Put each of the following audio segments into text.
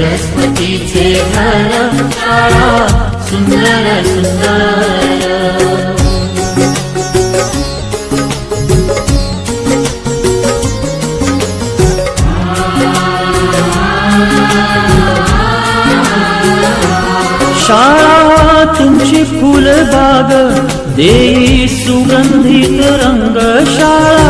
सरस्वतीचे घर शाळा सुंदर सुंदर शाळा तुमची फुलबाग देई सुगंधित रंग शाळा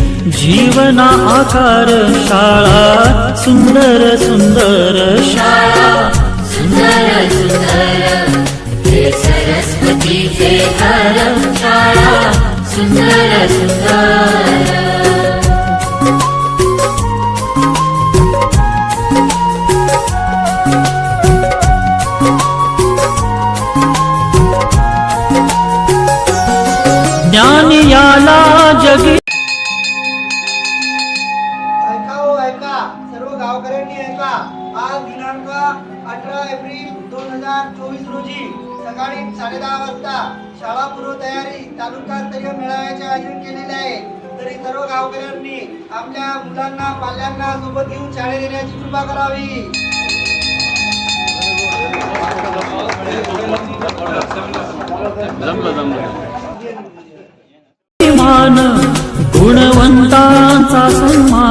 जीवना आकार शाळा सुंदर सुंदर शाळा. सुंदर सुंदर सरस्वतीचे घर शाळा सुंदर सुंदर ज्ञान याला जगी गावकऱ्यांनी ऐका आज दिनांक अठरा एप्रिल दोन हजार चोवीस रोजी सकाळी साडेदहा वाजता शाळा पूर्व तयारी तालुकास्तरीय मेळाव्याचे आयोजन केलेले आहे. तरी सर्व गावकऱ्यांनी आपल्या मुलांना पाल्यांना सोबत घेऊन शाळेत येण्याची कृपा करावी. गुणवंतांचा सन्मान.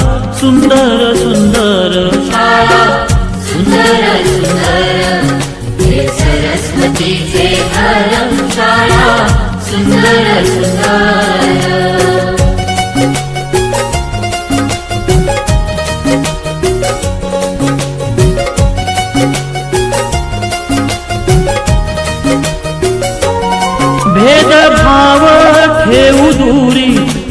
सुंदर सुंदर. शाळा सुंदर. सुंदर सरस्वतीचे शाळा सुंदर सुंदर.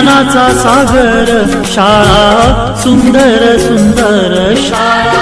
ज्ञानाचा सागर शाळा सुंदर सुंदर शाळा.